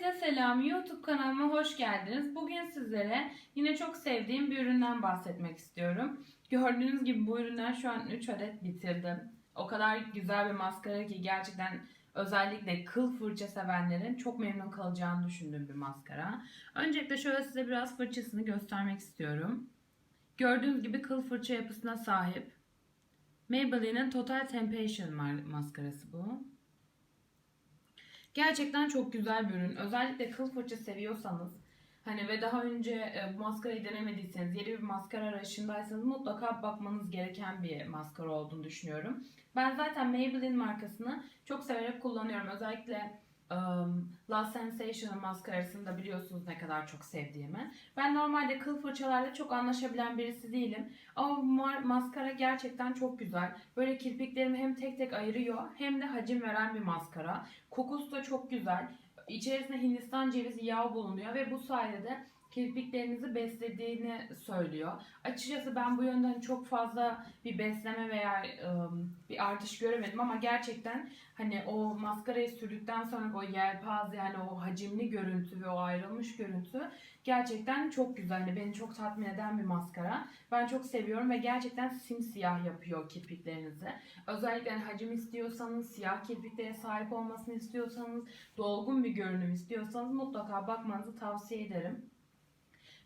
Herkese selam. YouTube kanalıma hoş geldiniz. Bugün sizlere yine çok sevdiğim bir üründen bahsetmek istiyorum. Gördüğünüz gibi bu üründen şu an 3 adet bitirdim. O kadar güzel bir maskara ki gerçekten özellikle kıl fırça sevenlerin çok memnun kalacağını düşündüğüm bir maskara. Öncelikle şöyle size biraz fırçasını göstermek istiyorum. Gördüğünüz gibi kıl fırça yapısına sahip. Maybelline'in Total Temptation maskarası bu. Gerçekten çok güzel bir ürün. Özellikle kıl fırça seviyorsanız hani ve daha önce e, bu maskarayı denemediyseniz, yeni bir maskara arayışındaysanız mutlaka bakmanız gereken bir maskara olduğunu düşünüyorum. Ben zaten Maybelline markasını çok severek kullanıyorum. Özellikle um, Last Sensation maskarasını da biliyorsunuz ne kadar çok sevdiğimi. Ben normalde kıl fırçalarla çok anlaşabilen birisi değilim. Ama bu maskara gerçekten çok güzel. Böyle kirpiklerimi hem tek tek ayırıyor hem de hacim veren bir maskara. Kokusu da çok güzel. İçerisinde Hindistan cevizi yağı bulunuyor ve bu sayede kirpiklerinizi beslediğini söylüyor. Açıkçası ben bu yönden çok fazla bir besleme veya ım, bir artış göremedim ama gerçekten hani o maskarayı sürdükten sonra o yelpaze yani o hacimli görüntü ve o ayrılmış görüntü gerçekten çok güzel. Hani beni çok tatmin eden bir maskara. Ben çok seviyorum ve gerçekten simsiyah yapıyor kirpiklerinizi. Özellikle hani hacim istiyorsanız, siyah kirpiklere sahip olmasını istiyorsanız, dolgun bir görünüm istiyorsanız mutlaka bakmanızı tavsiye ederim.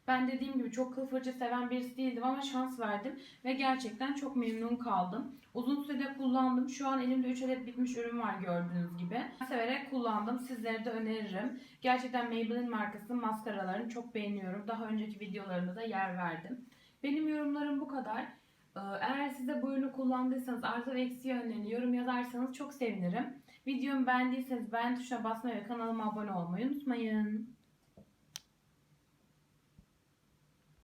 Ben dediğim gibi çok kıl fırça seven birisi değildim ama şans verdim ve gerçekten çok memnun kaldım. Uzun sürede kullandım. Şu an elimde 3 adet bitmiş ürün var gördüğünüz gibi. Severek kullandım. Sizlere de öneririm. Gerçekten Maybelline markasının maskaralarını çok beğeniyorum. Daha önceki videolarımda da yer verdim. Benim yorumlarım bu kadar. Ee, Eğer siz de bu ürünü kullandıysanız artı ve eksi yönlerini yorum yazarsanız çok sevinirim. Videomu beğendiyseniz beğen tuşuna basmayı ve kanalıma abone olmayı unutmayın.